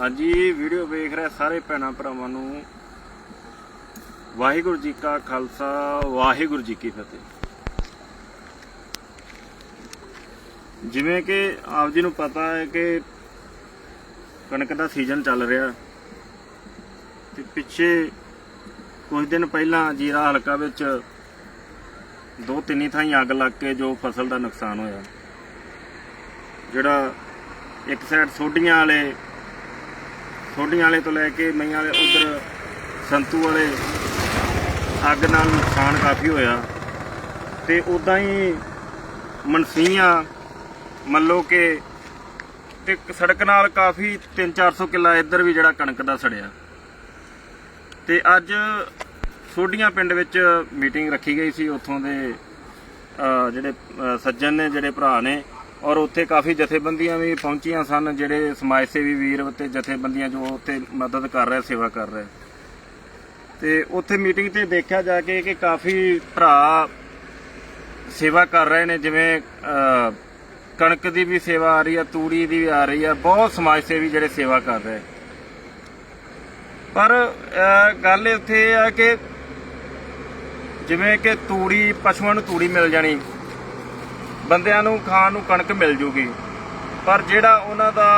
ਹਾਂਜੀ, ਇਹ ਵੀਡੀਓ ਵੇਖ ਰਹੇ ਸਾਰੇ ਭੈਣਾਂ ਭਰਾਵਾਂ ਨੂੰ। ਵਾਹਿਗੁਰੂ ਜੀ ਕਾ ਖਾਲਸਾ, ਵਾਹਿਗੁਰੂ ਜੀ ਕੀ ਫਤਿਹ। ਜਿਵੇਂ ਕਿ ਆਪ ਜੀ ਨੂੰ ਪਤਾ ਹੈ ਕਿ ਕਣਕ ਦਾ ਸੀਜ਼ਨ ਚੱਲ ਰਿਹਾ। ਤੇ ਪਿੱਛੇ ਕੁਝ ਦਿਨ ਪਹਿਲਾਂ ਜੀਰਾ ਹਲਕਾ ਵਿੱਚ ਦੋ ਤਿੰਨੀ ਥਾਈਂ ਅੱਗ ਲੱਗ ਕੇ ਜੋ ਫਸਲ ਦਾ ਨੁਕਸਾਨ ਹੋਇਆ। ਜਿਹੜਾ ਇੱਕ ਸਾਈਡ ਸੋਢੀਆਂ ਵਾਲੇ ਸੋਢੀਆਂ ਵਾਲੇ ਤੋਂ ਲੈ ਕੇ ਮਈਆਂ ਵਾਲੇ, ਉਧਰ ਸੰਤੂ ਵਾਲੇ, ਅੱਗ ਨਾਲ ਨੁਕਸਾਨ ਕਾਫੀ ਹੋਇਆ। ਤੇ ਉਦਾਂ ਹੀ ਮਨਸੀਆਂ ਮੰਨ ਲਓ ਕਿ, ਤੇ ਸੜਕ ਨਾਲ ਕਾਫੀ 3-400 ਕਿੱਲਾ ਇੱਧਰ ਵੀ ਜਿਹੜਾ ਕਣਕ ਦਾ ਸੜਿਆ। ਤੇ ਅੱਜ ਸੋਢੀਆਂ ਪਿੰਡ ਵਿੱਚ ਮੀਟਿੰਗ ਰੱਖੀ ਗਈ ਸੀ, ਉੱਥੋਂ ਦੇ ਜਿਹੜੇ ਸੱਜਣ ਨੇ, ਜਿਹੜੇ ਭਰਾ ਨੇ ਔਰ ਉੱਥੇ ਕਾਫੀ ਜਥੇਬੰਦੀਆਂ ਵੀ ਪਹੁੰਚੀਆਂ ਸਨ, ਜਿਹੜੇ ਸਮਾਜ ਸੇਵੀ ਵੀਰ ਤੇ ਜਥੇਬੰਦੀਆਂ ਜੋ ਉੱਥੇ ਮਦਦ ਕਰ ਰਹੇ, ਸੇਵਾ ਕਰ ਰਹੇ। ਤੇ ਉੱਥੇ ਮੀਟਿੰਗ 'ਤੇ ਦੇਖਿਆ ਜਾ ਕੇ ਕਿ ਕਾਫੀ ਭਰਾ ਸੇਵਾ ਕਰ ਰਹੇ ਨੇ, ਜਿਵੇਂ ਕਣਕ ਦੀ ਵੀ ਸੇਵਾ ਆ ਰਹੀ ਹੈ ਤੂੜੀ ਦੀ ਵੀ ਆ ਰਹੀ ਹੈ ਬਹੁਤ ਸਮਾਜ ਸੇਵੀ ਜਿਹੜੇ ਸੇਵਾ ਕਰ ਰਹੇ। ਪਰ ਗੱਲ ਇੱਥੇ ਇਹ ਆ ਕਿ ਜਿਵੇਂ ਕਿ ਤੂੜੀ, ਪਸ਼ੂਆਂ ਨੂੰ ਤੂੜੀ ਮਿਲ ਜਾਣੀ ਬੰਦਿਆਂ ਨੂੰ ਖਾਣ ਨੂੰ ਕਣਕ ਮਿਲ ਜੂਗੀ। ਪਰ ਜਿਹੜਾ ਉਹਨਾਂ ਦਾ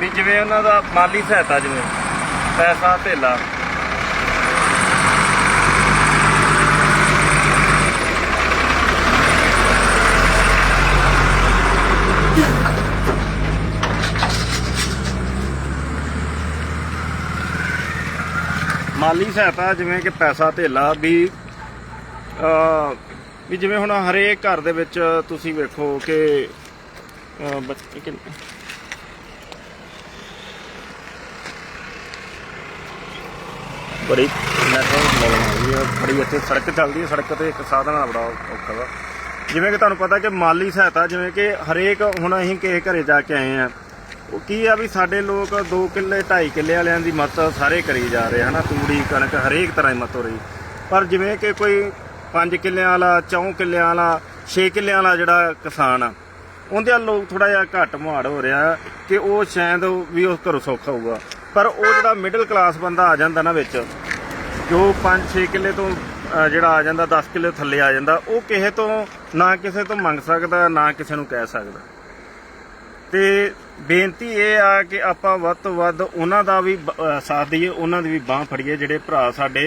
ਵੀ ਜਿਵੇਂ ਉਹਨਾਂ ਦਾ ਮਾਲੀ ਸਹਾਇਤਾ, ਜਿਵੇਂ ਪੈਸਾ, ਧੇਲਾ। ਮਾਲੀ ਸਹਾਇਤਾ ਜਿਵੇਂ ਕਿ ਪੈਸਾ, ਧੇਲਾ ਵੀ ਵੀ ਜਿਵੇਂ ਹੁਣ ਹਰੇਕ ਘਰ ਦੇ ਵਿੱਚ ਤੁਸੀਂ ਵੇਖੋ ਕਿ ਅ, ਬੱਚੇ ਕਿ ਬੜੀ ਨੈਟਵਰਕ ਬੜੀ ਇੱਥੇ ਸੜਕ ਚੱਲਦੀ ਹੈ ਸੜਕ ਤੇ ਇੱਕ ਸਾਧਨ ਆ ਬੜਾ ਔਖਾ ਵਾ। ਜਿਵੇਂ ਕਿ ਤੁਹਾਨੂੰ ਪਤਾ ਕਿ ਮਾਲੀ ਸਹਾਇਤਾ ਜਿਵੇਂ ਕਿ ਹਰੇਕ ਹੁਣ ਅਸੀਂ ਕਿਸੇ ਘਰੇ ਜਾ ਕੇ ਆਏ ਆ ਉਹ ਕੀ ਆ ਵੀ ਸਾਡੇ ਲੋਕ 2 ਕਿੱਲੇ 2.5 ਕਿੱਲੇ ਵਾਲਿਆਂ ਦੀ ਮਤ ਸਾਰੇ ਕਰੀ ਜਾ ਰਹੇ ਹਨਾ? ਤੂੜੀ ਕਣਕ ਹਰੇਕ ਤਰ੍ਹਾਂ ਦੀ ਮਤ ਹੋ ਰਹੀ। ਪਰ ਜਿਵੇਂ ਕਿ ਕੋਈ 5 ਕਿੱਲਿਆਂ ਵਾਲਾ 4 ਕਿੱਲਿਆਂ ਵਾਲਾ 6 ਕਿੱਲਿਆਂ ਵਾਲਾ ਜਿਹੜਾ ਕਿਸਾਨ ਆ, ਉਹਦੇ ਵੱਲ ਲੋਕ ਥੋੜਾ ਜਿਹਾ ਘੱਟ ਮੁਹਾੜ ਹੋ ਰਿਹਾ ਕਿ ਉਹ ਸ਼ਾਇਦ ਵੀ ਉਸ ਘਰੋਂ ਸੌਖਾ ਹੋਊਗਾ। ਪਰ ਉਹ ਜਿਹੜਾ ਮਿਡਲ ਕਲਾਸ ਬੰਦਾ ਆ ਜਾਂਦਾ ਨਾ ਵਿੱਚ, ਜੋ 5-6 ਕਿੱਲੇ ਤੋਂ ਜਿਹੜਾ ਆ ਜਾਂਦਾ 10 ਕਿੱਲੇ ਥੱਲੇ ਆ ਜਾਂਦਾ, ਉਹ ਕਿਸੇ ਤੋਂ ਨਾ ਕਿਸੇ ਤੋਂ ਮੰਗ ਸਕਦਾ, ਨਾ ਕਿਸੇ ਨੂੰ ਕਹਿ ਸਕਦਾ। ਤੇ ਬੇਨਤੀ ਇਹ ਆ ਕਿ ਆਪਾਂ ਵੱਧ ਤੋਂ ਵੱਧ ਉਹਨਾਂ ਦਾ ਵੀ ਸਾਥ ਦਈਏ, ਉਹਨਾਂ ਦੀ ਵੀ ਬਾਹ ਫੜੀਏ, ਜਿਹੜੇ ਭਰਾ ਸਾਡੇ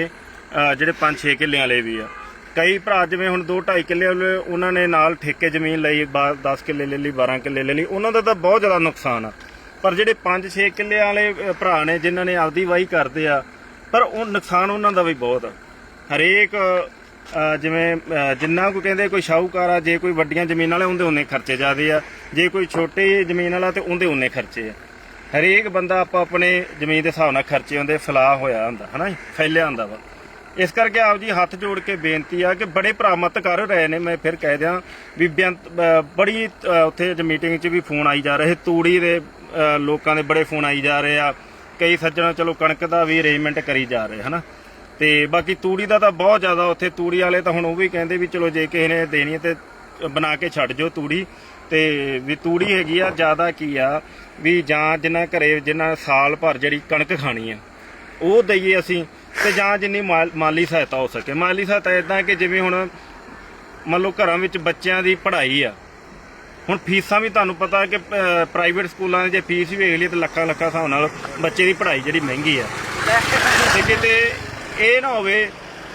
ਜਿਹੜੇ 5-6 ਕਿੱਲਿਆਂ ਵਾਲੇ ਵੀ ਆ। ਕਈ ਭਰਾ ਜਿਵੇਂ ਹੁਣ 2-2.5 ਕਿੱਲੇ ਵਾਲੇ ਉਹਨਾਂ ਨੇ ਨਾਲ ਠੇਕੇ ਜ਼ਮੀਨ ਲਈ 10 ਕਿੱਲੇ ਲੈ ਲਈ 12 ਕਿੱਲੇ ਲੈ ਲਈ। ਉਹਨਾਂ ਦਾ ਤਾਂ ਬਹੁਤ ਜ਼ਿਆਦਾ ਨੁਕਸਾਨ ਆ। ਪਰ ਜਿਹੜੇ 5-6 ਕਿੱਲੇ ਵਾਲੇ ਭਰਾ ਨੇ ਜਿਨ੍ਹਾਂ ਨੇ ਆਪਦੀ ਵਾਹੀ ਕਰਦੇ ਆ ਪਰ ਉਹ ਨੁਕਸਾਨ ਉਹਨਾਂ ਦਾ ਵੀ ਬਹੁਤ ਆ। ਹਰੇਕ ਜਿਵੇਂ ਜਿੰਨਾ ਕੋਈ ਕਹਿੰਦੇ ਕੋਈ ਸ਼ਾਹੂਕਾਰ ਆ ਜੇ ਕੋਈ ਵੱਡੀਆਂ ਜ਼ਮੀਨਾਂ ਵਾਲੇ ਉਹਦੇ ਉਹਨੇ ਖਰਚੇ ਜ਼ਿਆਦੇ ਆ। ਜੇ ਕੋਈ ਛੋਟੇ ਜ਼ਮੀਨ ਵਾਲਾ ਤੇ ਉਹਦੇ ਉਹਨੇ ਖਰਚੇ ਆ। ਹਰੇਕ ਬੰਦਾ ਆਪਾਂ ਆਪਣੇ ਜ਼ਮੀਨ ਦੇ ਹਿਸਾਬ ਨਾਲ ਖਰਚੇ ਹੁੰਦੇ ਫਲਾ ਹੋਇਆ ਹੁੰਦਾ ਹਨਾ ਜੀ, ਫੈਲਿਆ ਹੁੰਦਾ ਵਾ। ਇਸ ਕਰਕੇ ਆਪ ਜੀ ਹੱਥ ਜੋੜ ਕੇ ਬੇਨਤੀ ਆ ਕਿ ਬੜੇ ਭਰਾਮਤ ਕਰ ਰਹੇ ਨੇ, ਮੈਂ ਫਿਰ ਕਹਿ ਦਿਆਂ ਵੀ ਬੇਅੰਤ- ਬੜੀ ਉੱਥੇ ਅੱਜ ਮੀਟਿੰਗ 'ਚ ਵੀ ਫੋਨ ਆਈ ਜਾ ਰਹੇ, ਤੂੜੀ ਦੇ ਲੋਕਾਂ ਦੇ ਬੜੇ ਫੋਨ ਆਈ ਜਾ ਰਹੇ ਆ, ਕਈ ਸੱਜਣਾ ਚਲੋ ਕਣਕ ਦਾ ਵੀ ਅਰੇਂਜਮੈਂਟ ਕਰੀ ਜਾ ਰਹੇ, ਹਨਾ? ਤੇ ਬਾਕੀ ਤੂੜੀ ਦਾ ਤਾਂ ਬਹੁਤ ਜ਼ਿਆਦਾ, ਉੱਥੇ ਤੂੜੀ ਵਾਲੇ ਤਾਂ ਹੁਣ ਉਹ ਵੀ ਕਹਿੰਦੇ ਵੀ ਚਲੋ ਜੇ ਕਿਸੇ ਨੇ ਦੇਣੀ ਹੈ ਤੇ ਬਣਾ ਕੇ ਛੱਡ ਜੋ ਤੂੜੀ, ਤੇ ਵੀ ਤੂੜੀ ਹੈਗੀ ਆ, ਜ਼ਿਆਦਾ ਕੀ ਆ, ਵੀ ਜਾਂ ਜਿੰਨਾ ਘਰੇ, ਜਿੰਨਾ ਸਾਲ ਭਰ ਜਿਹੜੀ ਕਣਕ ਖਾਣੀ ਆ, ਉਹ ਦਈਏ ਅਸੀਂ ਤੇ ਜਾਂ ਜਿੰਨੀ ਮਾਲ- ਮਾਲੀ ਸਹਾਇਤਾ ਹੋ ਸਕੇ। ਮਾਲੀ ਸਹਾਇਤਾ ਇਦਾਂ ਕਿ ਜਿਵੇਂ ਹੁਣ ਮੰਨ ਲਓ ਘਰਾਂ ਵਿੱਚ ਬੱਚਿਆਂ ਦੀ ਪੜ੍ਹਾਈ ਆ। ਹੁਣ ਫੀਸਾਂ ਵੀ ਤੁਹਾਨੂੰ ਪਤਾ ਕਿ ਪ੍ਰਾਈਵੇਟ ਸਕੂਲਾਂ ਦੀ ਜੇ ਫੀਸ ਵੀ ਵੇਖ ਲਈਏ ਤਾਂ ਲੱਖਾਂ ਲੱਖਾਂ ਹਿਸਾਬ ਨਾਲ ਬੱਚੇ ਦੀ ਪੜ੍ਹਾਈ ਜਿਹੜੀ ਮਹਿੰਗੀ ਆ। ਤੇ ਕਿਤੇ ਇਹ ਨਾ ਹੋਵੇ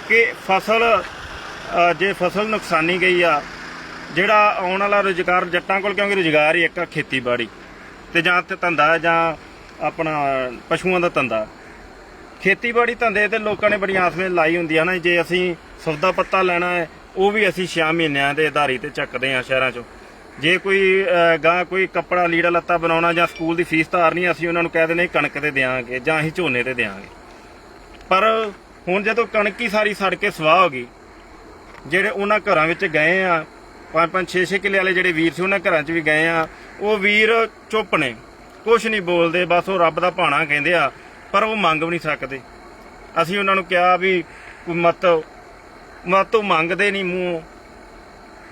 ਕਿ ਫਸਲ ਅ, ਜੇ ਫਸਲ ਨੁਕਸਾਨੀ ਗਈ ਆ ਜਿਹੜਾ ਆਉਣ ਵਾਲਾ ਰੁਜ਼ਗਾਰ ਜੱਟਾਂ ਕੋਲ ਕਿਉਂਕਿ ਰੁਜ਼ਗਾਰ ਹੀ ਇੱਕ ਆ ਖੇਤੀਬਾੜੀ। ਤੇ ਜਾਂ ਤੇ ਧੰਦਾ ਹੈ ਜਾਂ ਆਪਣਾ ਪਸ਼ੂਆਂ ਦਾ ਧੰਦਾ। ਖੇਤੀਬਾੜੀ ਧੰਦੇ ਤੇ ਲੋਕਾਂ ਨੇ ਬੜੀ ਆਸਵੇਂ ਲਾਈ ਹੁੰਦੀ ਹੈ ਨਾ। ਜੇ ਅਸੀਂ ਸੌਦਾ ਪੱਤਾ ਲੈਣਾ ਹੈ, ਉਹ ਵੀ ਅਸੀਂ 6 ਮਹੀਨਿਆਂ ਦੇ ਆਧਾਰੀ ਤੇ ਚੱਕਦੇ ਹਾਂ ਸ਼ਹਿਰਾਂ 'ਚੋਂ। ਜੇ ਕੋਈ ਗਾਂ ਕੋਈ ਕੱਪੜਾ, ਲੀੜਾ, ਲੱਤਾ ਬਣਾਉਣਾ ਜਾਂ ਸਕੂਲ ਦੀ ਫੀਸ ਤਾਰਨੀ ਅਸੀਂ ਉਹਨਾਂ ਨੂੰ ਕਹਿ ਦਿੰਦੇ ਕਣਕ ਤੇ ਦੇਾਂਗੇ ਜਾਂ ਅਸੀਂ ਝੋਨੇ ਤੇ ਦੇਾਂਗੇ ਪਰ ਹੁਣ ਜਦੋਂ ਕਣਕ ਹੀ ਸਾਰੀ ਸੜ ਕੇ ਸਵਾਹ ਹੋ ਗਈ, ਜਿਹੜੇ ਉਹਨਾਂ ਘਰਾਂ ਵਿੱਚ ਗਏ ਆ, ਪੰਜ ਪੰਜ 6 6 ਕਿੱਲੇ ਵਾਲੇ ਜਿਹੜੇ ਵੀਰ ਸੀ ਉਹਨਾਂ ਘਰਾਂ 'ਚ ਵੀ ਗਏ ਆ, ਉਹ ਵੀਰ ਚੁੱਪ ਨੇ। ਕੁਝ ਨਹੀਂ ਬੋਲਦੇ, ਬਸ ਉਹ ਰੱਬ ਦਾ ਭਾਣਾ ਕਹਿੰਦੇ ਆ ਪਰ ਉਹ ਮੰਗ ਵੀ ਨਹੀਂ ਸਕਦੇ। ਅਸੀਂ ਉਹਨਾਂ ਨੂੰ ਕਿਹਾ ਵੀ ਕੋਈ ਮਤ ਮਤ ਮੰਗਦੇ ਨਹੀਂ ਮੂੰਹ।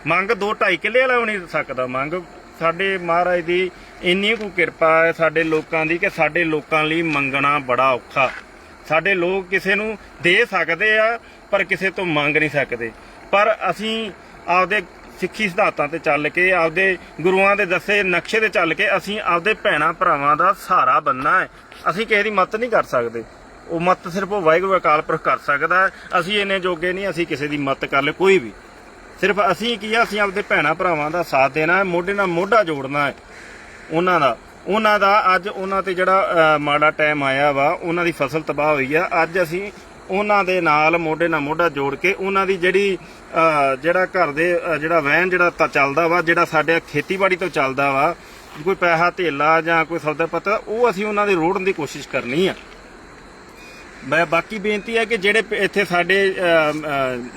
ਮੰਗ 2 2.5 ਕਿੱਲੇ ਵਾਲਾ ਵੀ ਨਹੀਂ ਸਕਦਾ। ਮੰਗ ਸਾਡੇ ਮਹਾਰਾਜ ਦੀ ਇੰਨੀ ਕੁ ਕਿਰਪਾ ਹੈ ਸਾਡੇ ਲੋਕਾਂ ਦੀ ਕਿ ਸਾਡੇ ਲੋਕਾਂ ਲਈ ਮੰਗਣਾ ਬੜਾ ਔਖਾ। ਸਾਡੇ ਲੋਕ ਕਿਸੇ ਨੂੰ ਦੇ ਸਕਦੇ ਆ, ਪਰ ਕਿਸੇ ਤੋਂ ਮੰਗ ਨਹੀਂ ਸਕਦੇ। ਪਰ ਅਸੀਂ ਆਪਦੇ ਸਿੱਖੀ ਸਿਧਾਂਤਾਂ ਤੇ ਚੱਲ ਕੇ, ਆਪਦੇ ਗੁਰੂਆਂ ਦੇ ਦੱਸੇ ਨਕਸ਼ੇ ਤੇ ਚੱਲ ਕੇ ਅਸੀਂ ਆਪਦੇ ਭੈਣਾ ਭਰਾਵਾਂ ਦਾ ਸਹਾਰਾ ਬੰਨਾ ਹੈ। ਅਸੀਂ ਕਿਸੇ ਦੀ ਮਦਦ ਨਹੀਂ ਕਰ ਸਕਦੇ। ਉਹ ਮਦਦ ਸਿਰਫ ਉਹ ਵਾਹਿਗੁਰੂ ਅਕਾਲ ਪੁਰਖ ਕਰ ਸਕਦਾ ਅਸੀਂ ਇੰਨੇ ਜੋਗੇ ਨਹੀਂ, ਅਸੀਂ ਕਿਸੇ ਦੀ ਮਤ ਕਰ ਲੈ ਕੋਈ ਵੀ। ਸਿਰਫ ਅਸੀਂ ਕੀ ਆ, ਅਸੀਂ ਆਪਦੇ ਭੈਣਾ ਭਰਾਵਾਂ ਦਾ ਸਾਥ ਦੇਣਾ ਹੈ, ਮੋਢੇ ਨਾਲ ਮੋਢਾ ਜੋੜਨਾ ਹੈ। ਉਹਨਾਂ ਦਾ ਉਹਨਾਂ ਦਾ ਅੱਜ ਉਹਨਾਂ ਤੇ ਜਿਹੜਾ ਮਾੜਾ ਟਾਈਮ ਆਇਆ ਵਾ, ਉਹਨਾਂ ਦੀ ਫਸਲ ਤਬਾਹ ਹੋਈ ਆ। ਅੱਜ ਅਸੀਂ ਉਹਨਾਂ ਦੇ ਨਾਲ ਮੋਢੇ ਨਾਲ ਮੋਢਾ ਜੋੜ ਕੇ ਉਹਨਾਂ ਦੀ ਜਿਹੜੀ ਜਿਹੜਾ ਘਰ ਦੇ ਜਿਹੜਾ ਵਹਿਣ ਜਿਹੜਾ ਚੱਲਦਾ ਵਾ ਜਿਹੜਾ ਸਾਡੇ ਖੇਤੀਬਾੜੀ ਤੋਂ ਚੱਲਦਾ ਵਾ ਕੋਈ ਪੈਸਾ ਧੇਲਾ ਜਾਂ ਕੋਈ ਸੌਦਾ ਪੱਤਾ ਉਹ ਅਸੀਂ ਉਹਨਾਂ ਦੇ ਰੋੜਨ ਦੀ ਕੋਸ਼ਿਸ਼ ਕਰਨੀ ਆ। ਮੈਂ ਬਾਕੀ ਬੇਨਤੀ ਹੈ ਕਿ ਜਿਹੜੇ ਇੱਥੇ ਸਾਡੇ ਅ,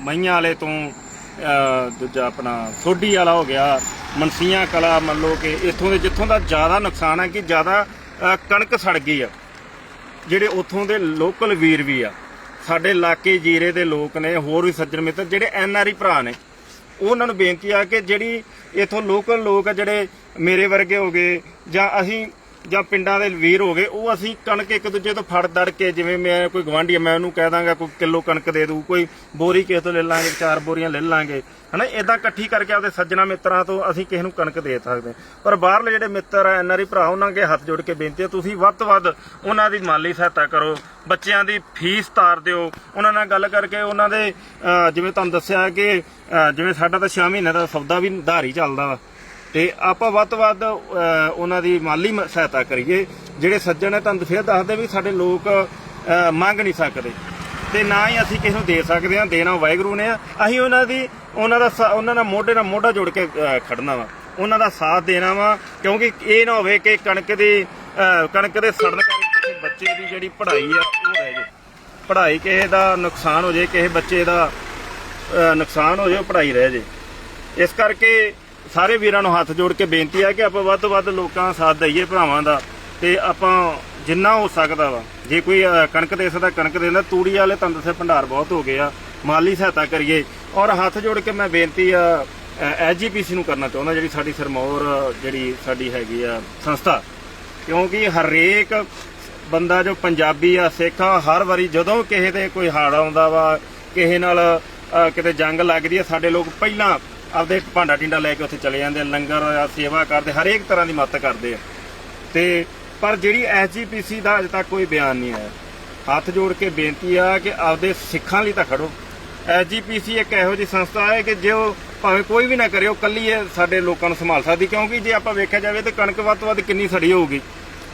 ਮਈਆਂ ਵਾਲੇ ਤੋਂ ਦੂਜਾ ਆਪਣਾ ਸੋਢੀ ਵਾਲਾ ਹੋ ਗਿਆ ਮਨਸੀਆਂ ਕਲਾ ਮੰਨ ਲਓ ਕਿ ਇੱਥੋਂ ਦੇ ਜਿੱਥੋਂ ਦਾ ਜ਼ਿਆਦਾ ਨੁਕਸਾਨ ਹੈ ਕਿ ਜ਼ਿਆਦਾ ਕਣਕ ਸੜ ਗਈ ਆ ਜਿਹੜੇ ਉੱਥੋਂ ਦੇ ਲੋਕਲ ਵੀਰ ਵੀ ਆ। ਸਾਡੇ ਇਲਾਕੇ ਜੀਰੇ ਦੇ ਲੋਕ ਨੇ, ਹੋਰ ਵੀ ਸੱਜਣ ਮਿੱਤਰ ਜਿਹੜੇ ਐਨ ਆਰ ਆਈ ਭਰਾ ਨੇ, ਉਹਨਾਂ ਨੂੰ ਬੇਨਤੀ ਆ ਕਿ ਜਿਹੜੀ ਇਥੋਂ ਲੋਕਲ ਲੋਕ ਆ ਜਿਹੜੇ ਮੇਰੇ ਵਰਗੇ ਹੋ ਗਏ ਜਾਂ ਅਸੀਂ ਜਾਂ ਪਿੰਡਾਂ ਦੇ ਵੀਰ ਹੋ ਗਏ ਉਹ ਅਸੀਂ ਕਣਕ ਇੱਕ ਦੂਜੇ ਤੋਂ ਫੜ ਦੜ ਕੇ ਜਿਵੇਂ ਮੈਂ ਕੋਈ ਗਵਾਂਢੀ ਆ ਮੈਂ ਉਹਨੂੰ ਕਹਿ ਦਾਂਗਾ ਕੋਈ ਕਿਲੋ ਕਣਕ ਦੇ ਦੂ ਕੋਈ ਬੋਰੀ ਕਿਸੇ ਤੋਂ ਲੈ ਲਾਂਗੇ ਚਾਰ ਬੋਰੀਆਂ ਲੈ ਲਾਂਗੇ। ਹਨਾ ਇਦਾਂ ਇਕੱਠੀ ਕਰਕੇ ਆਪਦੇ ਸੱਜਣਾ ਮਿੱਤਰਾਂ ਤੋਂ ਅਸੀਂ ਕਿਸੇ ਨੂੰ ਕਣਕ ਦੇ ਸਕਦੇ। ਪਰ ਬਾਹਰਲੇ ਜਿਹੜੇ ਮਿੱਤਰ ਆ ਐਨਆਰਈ ਭਰਾ ਉਹਨਾਂ ਅੱਗੇ ਹੱਥ ਜੋੜ ਕੇ ਬੇਨਤੀ ਹੈ ਤੁਸੀਂ ਵੱਧ ਤੋਂ ਵੱਧ ਉਹਨਾਂ ਦੀ ਮਾਲੀ ਸਹਾਇਤਾ ਕਰੋ ਬੱਚਿਆਂ ਦੀ ਫੀਸ ਤਾਰ ਦਿਓ। ਉਹਨਾਂ ਨਾਲ ਗੱਲ ਕਰਕੇ ਉਹਨਾਂ ਦੇ ਅਹ, ਜਿਵੇਂ ਤੁਹਾਨੂੰ ਦੱਸਿਆ ਕਿ ਜਿਵੇਂ ਸਾਡਾ ਤਾਂ 6 ਮਹੀਨੇ ਦਾ ਸੌਦਾ ਵੀ ਧਾਰ ਹੀ ਚੱਲਦਾ ਵਾ। ਤੇ ਆਪਾਂ ਵੱਧ ਤੋਂ ਵੱਧ ਉਹਨਾਂ ਦੀ ਮਾਲੀ ਮ- ਸਹਾਇਤਾ ਕਰੀਏ। ਜਿਹੜੇ ਸੱਜਣ ਨੇ ਤੁਹਾਨੂੰ ਫਿਰ ਦੱਸਦੇ ਵੀ ਸਾਡੇ ਲੋਕ ਮੰਗ ਨਹੀਂ ਸਕਦੇ। ਤੇ ਨਾ ਹੀ ਅਸੀਂ ਕਿਸੇ ਨੂੰ ਦੇ ਸਕਦੇ ਹਾਂ ਦੇਣਾ ਵਾਹਿਗੁਰੂ ਨੇ ਅਸੀਂ ਉਹਨਾਂ ਦੀ ਉਹਨਾਂ ਦਾ ਸਾ- ਉਹਨਾਂ ਨਾਲ ਮੋਢੇ ਨਾਲ ਮੋਢਾ ਜੋੜ ਕੇ ਅਹ, ਖੜਨਾ ਵਾ। ਉਹਨਾਂ ਦਾ ਸਾਥ ਦੇਣਾ ਵਾ ਕਿਉਂਕਿ ਇਹ ਨਾ ਹੋਵੇ ਕਿ ਕਣਕ ਦੀ ਕਣਕ ਦੇ ਸੜਨ ਕਰਕੇ ਕਿਸੇ ਬੱਚੇ ਦੀ ਜਿਹੜੀ ਪੜ੍ਹਾਈ ਆ ਉਹ ਰਹਿ ਜਾਏ ਪੜ੍ਹਾਈ ਕਿਸੇ ਦਾ ਨੁਕਸਾਨ ਹੋ ਜਾਏ ਕਿਸੇ ਬੱਚੇ ਦਾ ਨੁਕਸਾਨ ਹੋ ਜਾਏ ਪੜ੍ਹਾਈ ਰਹਿ ਜੇ। ਇਸ ਕਰਕੇ ਸਾਰੇ ਵੀਰਾਂ ਨੂੰ ਹੱਥ ਜੋੜ ਕੇ ਬੇਨਤੀ ਹੈ ਕਿ ਆਪਾਂ ਵੱਧ ਤੋਂ ਵੱਧ ਲੋਕਾਂ ਦਾ ਸਾਥ ਦਈਏ ਭਰਾਵਾਂ ਦਾ ਤੇ ਆਪਾਂ ਜਿੰਨਾ ਹੋ ਸਕਦਾ ਵਾ, ਜੇ ਕੋਈ ਕਣਕ ਦੇ ਸਕਦਾ, ਕਣਕ ਦੇ ਦਿੰਦਾ ਤੂੜੀ ਵਾਲੇ ਤੁਹਾਨੂੰ ਦੱਸਿਆ ਭੰਡਾਰ ਬਹੁਤ ਹੋ ਗਏ ਆ, ਮਾਲੀ ਸਹਾਇਤਾ ਕਰੀਏ ਔਰ ਹੱਥ ਜੋੜ ਕੇ ਮੈਂ ਬੇਨਤੀ ਆ ਐਜੀਪੀਸੀ ਨੂੰ ਕਰਨਾ ਚਾਹੁੰਦਾ ਜਿਹੜੀ ਸਾਡੀ ਸਰਮੌਰ, ਜਿਹੜੀ ਸਾਡੀ ਹੈਗੀ ਆ ਸੰਸਥਾ। ਕਿਉਂਕਿ ਹਰੇਕ ਬੰਦਾ ਜੋ ਪੰਜਾਬੀ ਆ, ਸਿੱਖ ਆ, ਹਰ ਵਾਰੀ ਜਦੋਂ ਕਿਸੇ ਤੇ ਕੋਈ ਹਾੜ ਆਉਂਦਾ ਵਾ, ਕਿਸੇ ਨਾਲ ਕਿਤੇ ਜੰਗ ਲੱਗਦੀ ਆ, ਸਾਡੇ ਲੋਕ ਪਹਿਲਾਂ ਆਪਦੇ ਭਾਂਡਾ ਟਿੰਡਾ ਲੈ ਕੇ ਉੱਥੇ ਚਲੇ ਜਾਂਦੇ ਆ, ਲੰਗਰ ਆ ਸੇਵਾ ਕਰਦੇ ਹਰੇਕ ਤਰ੍ਹਾਂ ਦੀ ਮਦਦ ਕਰਦੇ ਆ। ਤੇ ਪਰ ਜਿਹੜੀ ਐਸਜੀਪੀਸੀ ਦਾ ਅਜੇ ਤੱਕ ਕੋਈ ਬਿਆਨ ਨਹੀਂ ਆਇਆ। ਹੱਥ ਜੋੜ ਕੇ ਬੇਨਤੀ ਆ ਕਿ ਆਪਦੇ ਸਿੱਖਾਂ ਲਈ ਤਾਂ ਖੜੋ। ਐਸਜੀਪੀਸੀ ਇੱਕ ਇਹੋ ਜਿਹੀ ਸੰਸਥਾ ਹੈ ਕਿ ਜੇ ਉਹ ਭਾਵੇਂ ਕੋਈ ਵੀ ਨਾ ਕਰੇ ਉਹ ਕੱਲੀ ਇਹ ਸਾਡੇ ਲੋਕਾਂ ਨੂੰ ਸੰਭਾਲ ਸਕਦੀ। ਕਿਉਂਕਿ ਜੇ ਆਪਾਂ ਵੇਖਿਆ ਜਾਵੇ ਤੇ ਕਣਕ ਵੱਧ ਤੋਂ ਵੱਧ ਕਿੰਨੀ ਸੜੀ ਹੋਊਗੀ।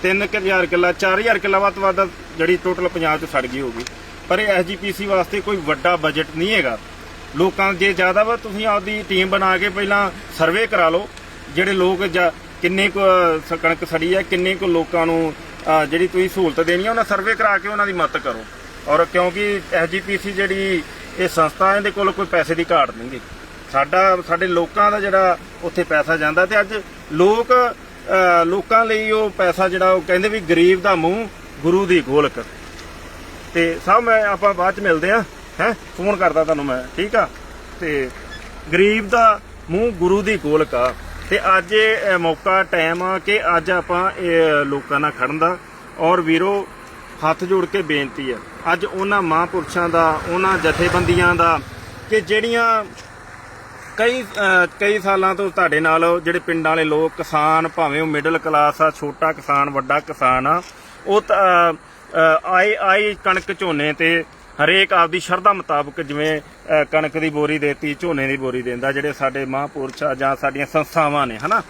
3000 ਕਿੱਲਾ 4000 ਕਿੱਲਾ ਵੱਧ ਤੋਂ ਵੱਧ ਜਿਹੜੀ ਟੋਟਲ ਪੰਜਾਬ 'ਚ ਸੜ ਗਈ ਹੋਊਗੀ। ਪਰ ਇਹ ਐਸਜੀਪੀਸੀ ਵਾਸਤੇ ਕੋਈ ਵੱਡਾ ਬਜਟ ਨਹੀਂ ਹੈਗਾ। ਲੋਕਾਂ ਜੇ ਜ਼ਿਆਦਾ ਵਾ ਤੁਸੀਂ ਆਪਦੀ ਟੀਮ ਬਣਾ ਕੇ ਪਹਿਲਾਂ ਸਰਵੇ ਕਰਾ ਲਓ ਜਿਹੜੇ ਲੋਕ ਜਾਂ ਕਿੰਨੇ ਕੁ ਸ- ਕਣਕ ਸੜੀ ਹੈ ਕਿੰਨੇ ਕੁ ਲੋਕਾਂ ਨੂੰ ਅਹ, ਜਿਹੜੀ ਤੁਸੀਂ ਸਹੂਲਤ ਦੇਣੀ ਹੈ ਉਹਨਾਂ ਸਰਵੇ ਕਰਾ ਕੇ ਉਹਨਾਂ ਦੀ ਮਦਦ ਕਰੋ। ਔਰ ਕਿਉਂਕਿ ਐਸਜੀਪੀਸੀ ਜਿਹੜੀ ਇਹ ਸੰਸਥਾ ਇਹਦੇ ਕੋਲ ਕੋਈ ਪੈਸੇ ਦੀ ਘਾਟ ਨਹੀਂ ਗੀ। ਸਾਡਾ ਸਾਡੇ ਲੋਕਾਂ ਦਾ ਜਿਹੜਾ ਉੱਥੇ ਪੈਸਾ ਜਾਂਦਾ ਤੇ ਅੱਜ ਲੋਕ ਅਹ, ਲੋਕਾਂ ਲਈ ਉਹ ਪੈਸਾ ਜਿਹੜਾ ਉਹ ਕਹਿੰਦੇ ਵੀ ਗਰੀਬ ਦਾ ਮੂੰਹ ਗੁਰੂ ਦੀ ਗੋਲਕ। ਤੇ ਸਭ ਮੈਂ ਆਪਾਂ ਬਾਅਦ ਚ ਮਿਲਦੇ ਆ। ਹੈ? ਫੋਨ ਕਰਦਾ ਤੁਹਾਨੂੰ ਮੈਂ ਠੀਕ ਆ? ਤੇ ਗਰੀਬ ਦਾ ਮੂੰਹ ਗੁਰੂ ਦੀ ਗੋਲਕ ਆ। ਤੇ ਅੱਜ ਇਹ ਮੌਕਾ ਟਾਈਮ ਆ ਕਿ ਅੱਜ ਆਪਾਂ ਇਹ ਲੋਕਾਂ ਨਾਲ ਖੜਨ ਦਾ। ਔਰ ਵੀਰੋ ਹੱਥ ਜੋੜ ਕੇ ਬੇਨਤੀ ਆ। ਅੱਜ ਉਹਨਾਂ ਮਹਾਂਪੁਰਸ਼ਾਂ ਦਾ ਉਹਨਾਂ ਜਥੇਬੰਦੀਆਂ ਦਾ ਕਿ ਜਿਹੜੀਆਂ ਕਈ ਕਈ ਸਾਲਾਂ ਤੋਂ ਤੁਹਾਡੇ ਨਾਲ ਜਿਹੜੇ ਪਿੰਡਾਂ ਵਾਲੇ ਲੋਕ ਕਿਸਾਨ ਭਾਵੇਂ ਉਹ ਮਿਡਲ ਕਲਾਸ ਆ ਛੋਟਾ ਕਿਸਾਨ ਵੱਡਾ ਕਿਸਾਨ ਆ ਉਹ ਤਾਂ, ਅਹ, ਆਏ ਆਏ ਕਣਕ ਝੋਨੇ ਤੇ ਹਰੇਕ ਆਪਦੀ ਸ਼ਰਧਾ ਮੁਤਾਬਕ ਜਿਵੇਂ ਅਹ, ਕਣਕ ਦੀ ਬੋਰੀ ਦੇਤੀ ਝੋਨੇ ਦੀ ਬੋਰੀ ਦਿੰਦਾ ਜਿਹੜੇ ਸਾਡੇ ਮਹਾਂਪੁਰਸ਼ ਆ ਜਾਂ ਸਾਡੀਆਂ ਸੰਸਥਾਵਾਂ ਨੇ ਹਨਾ?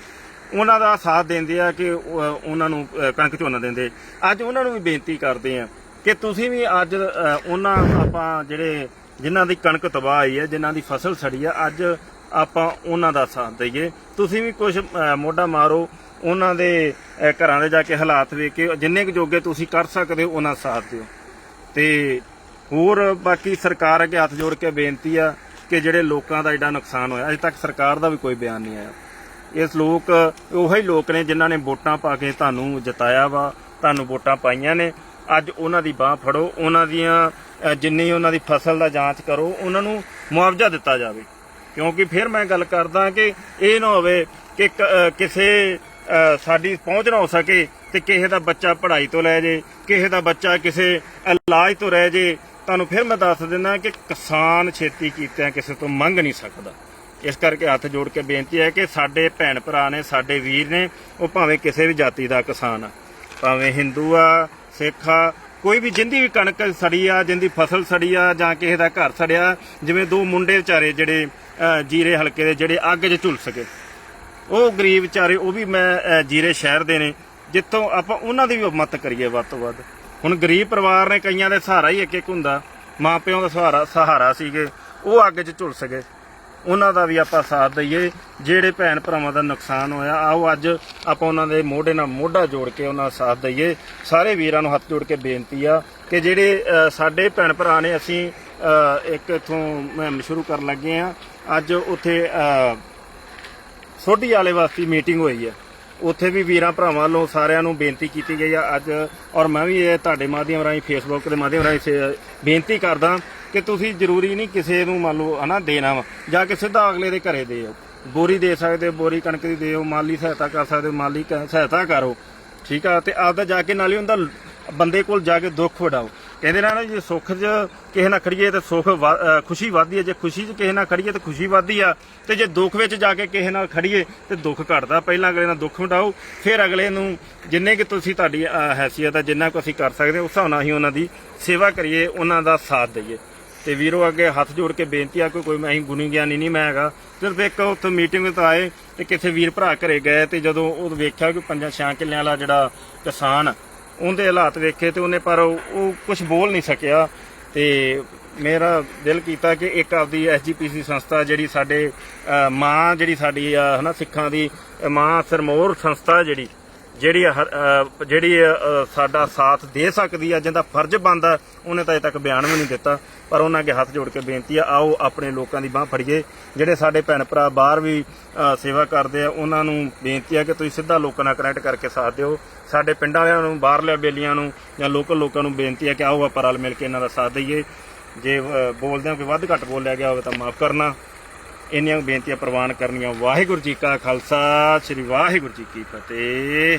ਉਹਨਾਂ ਦਾ ਸਾਥ ਦਿੰਦੇ ਆ ਕਿ ਉਹ- ਉਹਨਾਂ ਨੂੰ ਅਹ, ਕਣਕ ਝੋਨਾ ਦਿੰਦੇ। ਅੱਜ ਉਹਨਾਂ ਨੂੰ ਵੀ ਬੇਨਤੀ ਕਰਦੇ ਆ ਕਿ ਤੁਸੀਂ ਵੀ ਅੱਜ ਅਹ, ਉਹਨਾਂ ਆਪਾਂ ਜਿਹੜੇ ਜਿਨ੍ਹਾਂ ਦੀ ਕਣਕ ਤਬਾਹ ਆਈ ਹੈ ਜਿਨ੍ਹਾਂ ਦੀ ਫਸਲ ਸੜੀ ਆ ਅੱਜ ਆਪਾਂ ਉਹਨਾਂ ਦਾ ਸਾਥ ਦਈਏ। ਤੁਸੀਂ ਵੀ ਕੁਝ ਮੋਢਾ ਮਾਰੋ ਉਹਨਾਂ ਦੇ ਅਹ, ਘਰਾਂ ਦੇ ਜਾ ਕੇ ਹਾਲਾਤ ਵੇਖ ਕੇ ਜਿੰਨੇ ਕੁ ਜੋਗੇ ਤੁਸੀਂ ਕਰ ਸਕਦੇ ਹੋ ਉਹਨਾਂ ਦਾ ਸਾਥ ਦਿਓ। ਤੇ ਹੋਰ ਬਾਕੀ ਸਰਕਾਰ ਅੱਗੇ ਹੱਥ ਜੋੜ ਕੇ ਬੇਨਤੀ ਆ ਕਿ ਜਿਹੜੇ ਲੋਕਾਂ ਦਾ ਐਡਾ ਨੁਕਸਾਨ ਹੋਇਆ, ਅਜੇ ਤੱਕ ਸਰਕਾਰ ਦਾ ਵੀ ਕੋਈ ਬਿਆਨ ਨਹੀਂ ਆਇਆ। ਇਸ ਲੋਕ, ਉਹੀ ਲੋਕ ਨੇ ਜਿਨ੍ਹਾਂ ਨੇ ਵੋਟਾਂ ਪਾ ਕੇ ਤੁਹਾਨੂੰ ਜਿਤਾਇਆ ਵਾ, ਤੁਹਾਨੂੰ ਵੋਟਾਂ ਪਾਈਆਂ ਨੇ। ਅੱਜ ਉਹਨਾਂ ਦੀ ਬਾਹ ਫੜੋ, ਉਹਨਾਂ ਦੀਆਂ ਜਿੰਨੀ ਉਹਨਾਂ ਦੀ ਫਸਲ ਦਾ ਜਾਂਚ ਕਰੋ, ਉਹਨਾਂ ਨੂੰ ਮੁਆਵਜ਼ਾ ਦਿੱਤਾ ਜਾਵੇ। ਕਿਉਂਕਿ ਫਿਰ ਮੈਂ ਗੱਲ ਕਰਦਾ ਕਿ ਇਹ ਨਾ ਹੋਵੇ ਕਿ ਕਿਸੇ ਸਾਡੀ ਪਹੁੰਚ ਨਾ ਹੋ ਸਕੇ ਤੇ ਕਿਸੇ ਦਾ ਬੱਚਾ ਪੜ੍ਹਾਈ ਤੋਂ ਲੈ ਜੇ, ਕਿਸੇ ਦਾ ਬੱਚਾ ਕਿਸੇ ਇਲਾਜ ਤੋਂ ਰਹਿ ਜੇ ਤੁਹਾਨੂੰ ਫਿਰ ਮੈਂ ਦੱਸ ਦਿੰਦਾ ਕਿ ਕਿਸਾਨ ਛੇਤੀ ਕੀਤਿਆਂ ਕਿਸੇ ਤੋਂ ਮੰਗ ਨਹੀਂ ਸਕਦਾ। ਇਸ ਕਰਕੇ ਹੱਥ ਜੋੜ ਕੇ ਬੇਨਤੀ ਹੈ ਕਿ ਸਾਡੇ ਭੈਣ ਭਰਾ ਨੇ, ਸਾਡੇ ਵੀਰ ਨੇ, ਉਹ ਭਾਵੇਂ ਕਿਸੇ ਵੀ ਜਾਤੀ ਦਾ ਕਿਸਾਨ ਆ, ਭਾਵੇਂ ਹਿੰਦੂ ਆ, ਸਿੱਖ ਆ, ਕੋਈ ਵੀ ਜਿੰਦੀ ਵੀ ਕਣਕ ਸੜੀ ਆ, ਜਿੰਦੀ ਫਸਲ ਸੜੀ ਆ ਜਾਂ ਕਿਸੇ ਦਾ ਘਰ ਸੜਿਆ, ਜਿਵੇਂ ਦੋ ਮੁੰਡੇ ਵਿਚਾਰੇ ਜਿਹੜੇ ਜੀਰੇ ਹਲਕੇ ਦੇ ਜਿਹੜੇ ਅੱਗ 'ਚ ਝੁਲਸ ਗਏ। ਉਹ ਗਰੀਬ ਵਿਚਾਰੇ, ਉਹ ਵੀ ਮੈਂ ਜੀਰੇ ਸ਼ਹਿਰ ਦੇ ਨੇ, ਜਿੱਥੋਂ ਆਪਾਂ ਉਹਨਾਂ ਦੀ ਵੀ ਮਦਦ ਕਰੀਏ ਵੱਧ ਤੋਂ ਵੱਧ। ਹੁਣ ਗਰੀਬ ਪਰਿਵਾਰ ਨੇ ਕਈਆਂ ਦੇ ਸਹਾਰਾ ਹੀ ਇੱਕ ਇੱਕ ਹੁੰਦਾ। ਮਾਂ ਪਿਓ ਦਾ ਸਹਾਰਾ ਸਹਾਰਾ ਸੀਗੇ। ਉਹ ਅੱਗ 'ਚ ਝੁਲਸ ਗਏ। ਉਹਨਾਂ ਦਾ ਵੀ ਆਪਾਂ ਸਾਥ ਦਈਏ। ਜਿਹੜੇ ਭੈਣ ਭਰਾਵਾਂ ਦਾ ਨੁਕਸਾਨ ਹੋਇਆ, ਆਓ ਅੱਜ ਆਪਾਂ ਉਹਨਾਂ ਦੇ ਮੋਢੇ ਨਾਲ ਮੋਢਾ ਜੋੜ ਕੇ ਉਹਨਾਂ ਦਾ ਸਾਥ ਦਈਏ। ਸਾਰੇ ਵੀਰਾਂ ਨੂੰ ਹੱਥ ਜੋੜ ਕੇ ਬੇਨਤੀ ਆ ਕਿ ਜਿਹੜੇ ਸਾਡੇ ਭੈਣ ਭਰਾ ਨੇ ਅਸੀਂ ਇੱਕ ਇਥੋਂ ਮੁਹਿੰਮ ਸ਼ੁਰੂ ਕਰਨ ਲੱਗੇ ਆ। ਅੱਜ ਉੱਥੇ ਸੋਢੀ ਵਾਲੇ ਵਾਸਤੇ ਮੀਟਿੰਗ ਹੋਈ ਹੈ ਉੱਥੇ ਵੀ ਵੀਰਾਂ ਭਰਾਵਾਂ ਵੱਲੋਂ ਸਾਰਿਆਂ ਨੂੰ ਬੇਨਤੀ ਕੀਤੀ ਗਈ ਆ ਅੱਜ ਔਰ ਮੈਂ ਵੀ ਇਹ ਤੁਹਾਡੇ ਮਾਧਿਅਮ ਰਾਹੀਂ ਫੇਸਬੁੱਕ ਦੇ ਮਾਧਿਅਮ ਰਾਹੀਂ ਬੇਨਤੀ ਕਰਦਾ ਕਿ ਤੁਸੀਂ ਜ਼ਰੂਰੀ ਨਹੀਂ ਕਿਸੇ ਨੂੰ ਮੰਨ ਲਓ ਹਨਾ ਦੇਣਾ ਵਾ ਜਾ ਕੇ ਸਿੱਧਾ ਅਗਲੇ ਦੇ ਘਰੇ ਦੇ ਆਓ। ਬੋਰੀ ਦੇ ਸਕਦੇ ਹੋ, ਬੋਰੀ ਕਣਕ ਦੀ ਦਿਓ ਮਾਲੀ ਸਹਾਇਤਾ ਕਰ ਸਕਦੇ ਹੋ, ਮਾਲੀ ਸਹਾਇਤਾ ਕਰੋ ਠੀਕ ਆ ਤੇ ਆਪਦਾ ਜਾ ਕੇ ਨਾਲ ਹੀ ਉਹਦਾ ਬੰਦੇ ਕੋਲ ਜਾ ਕੇ ਦੁੱਖ ਵਡਾਓ। ਕਹਿੰਦੇ ਨਾ ਜੇ ਸੁੱਖ 'ਚ ਕਿਸੇ ਨਾਲ ਖੜੀਏ ਤੇ ਸੁੱਖ ਵ- ਖੁਸ਼ੀ ਵੱਧਦੀ ਹੈ। ਜੇ ਖੁਸ਼ੀ 'ਚ ਕਿਸੇ ਨਾਲ ਖੜੀਏ ਤੇ ਖੁਸ਼ੀ ਵੱਧਦੀ ਆ। ਤੇ ਜੇ ਦੁੱਖ ਵਿੱਚ ਜਾ ਕੇ ਕਿਸੇ ਨਾਲ ਖੜੀਏ ਤੇ ਦੁੱਖ ਘਟਦਾ। ਪਹਿਲਾਂ ਅਗਲੇ ਨਾਲ ਦੁੱਖ ਮਿਟਾਓ ਫਿਰ ਅਗਲੇ ਨੂੰ ਜਿੰਨੇ ਕਿ ਤੁਸੀਂ ਤੁਹਾਡੀ ਹੈਸੀਅਤ ਆ ਜਿੰਨਾ ਕੁ ਅਸੀਂ ਕਰ ਸਕਦੇ ਹਾਂ, ਉਸ ਹਿਸਾਬ ਨਾਲ ਅਸੀਂ ਉਹਨਾਂ ਦੀ ਸੇਵਾ ਕਰੀਏ ਉਹਨਾਂ ਦਾ ਸਾਥ ਦਈਏ। ਤੇ ਵੀਰੋ ਅੱਗੇ ਹੱਥ ਜੋੜ ਕੇ ਬੇਨਤੀ ਆ ਕਿ ਕੋਈ ਮੈਂ ਗੁਣੀ ਗਿਆਨੀ ਨਹੀਂ ਮੈਂ ਹੈਗਾ। ਸਿਰਫ ਇੱਕ ਉੱਥੇ ਮੀਟਿੰਗ ਤੋਂ ਆਏ ਤੇ ਕਿਸੇ ਵੀਰ ਭਰਾ ਘਰੇ ਗਏ ਤੇ ਜਦੋਂ ਉਹ ਵੇਖਿਆ ਕਿ ਪੰਜਾਂ ਛਾਂ ਕਿੱਲਿਆਂ ਵਾਲਾ ਜਿਹੜਾ ਕਿਸਾਨ ਉਹਦੇ ਹਾਲਾਤ ਵੇਖੇ ਤੇ ਉਹਨੇ, ਪਰ ਉਹ ਕੁਝ ਬੋਲ ਨਹੀਂ ਸਕਿਆ। ਤੇ ਮੇਰਾ ਦਿਲ ਕੀਤਾ ਕਿ ਇੱਕ ਆਪਦੀ ਐਸਜੀਪੀਸੀ ਸੰਸਥਾ ਜਿਹੜੀ ਸਾਡੇ ਮਾਂ ਜਿਹੜੀ ਸਾਡੀ ਆ ਹਨਾ, ਸਿੱਖਾਂ ਦੀ ਮਾਂ ਸਰਮੋਰ ਸੰਸਥਾ ਜਿਹੜੀ ਜਿਹੜੀ ਹਰ- ਜਿਹੜੀ ਸਾਡਾ ਸਾਥ ਦੇ ਸਕਦੀ ਆ, ਜਿਹਦਾ ਫਰਜ਼ ਬਣਦਾ, ਉਹਨੇ ਤਾਂ ਅਜੇ ਤੱਕ ਬਿਆਨ ਵੀ ਨਹੀਂ ਦਿੱਤਾ। ਪਰ ਉਹਨਾਂ ਅੱਗੇ ਹੱਥ ਜੋੜ ਕੇ ਬੇਨਤੀ ਆ, ਆਓ ਆਪਣੇ ਲੋਕਾਂ ਦੀ ਬਾਹ ਫੜੀਏ। ਜਿਹੜੇ ਸਾਡੇ ਭੈਣ ਭਰਾ ਬਾਹਰ ਵੀ ਸੇਵਾ ਕਰਦੇ ਆ, ਉਹਨਾਂ ਨੂੰ ਬੇਨਤੀ ਆ ਕਿ ਤੁਸੀਂ ਸਿੱਧਾ ਲੋਕਾਂ ਨਾਲ ਕਨੈਕਟ ਕਰਕੇ ਸਾਥ ਦਿਓ। ਸਾਡੇ ਪਿੰਡਾਂ ਵਾਲਿਆਂ ਨੂੰ, ਬਾਹਰਲੇ ਬੇਲੀਆਂ ਨੂੰ ਜਾਂ ਲੋਕਲ ਲੋਕਾਂ ਨੂੰ ਬੇਨਤੀ ਆ ਕਿ ਆਓ ਆਪਾਂ ਰਲ ਮਿਲ ਕੇ ਇਹਨਾਂ ਦਾ ਸਾਥ ਦਈਏ। ਜੇ ਬੋਲਦੇ ਬੋਲਦਿਆਂ ਕਿ ਵੱਧ ਘੱਟ ਬੋਲਿਆ ਗਿਆ ਹੋਵੇ ਤਾਂ ਮਾਫ ਕਰਨਾ। ਇੰਨੀਆਂ ਬੇਨਤੀਆਂ ਪ੍ਰਵਾਨ ਕਰਨੀਆਂ। ਵਾਹਿਗੁਰੂ ਜੀ ਕਾ ਖਾਲਸਾ, ਸ੍ਰੀ ਵਾਹਿਗੁਰੂ ਜੀ ਕੀ ਫਤਿਹ।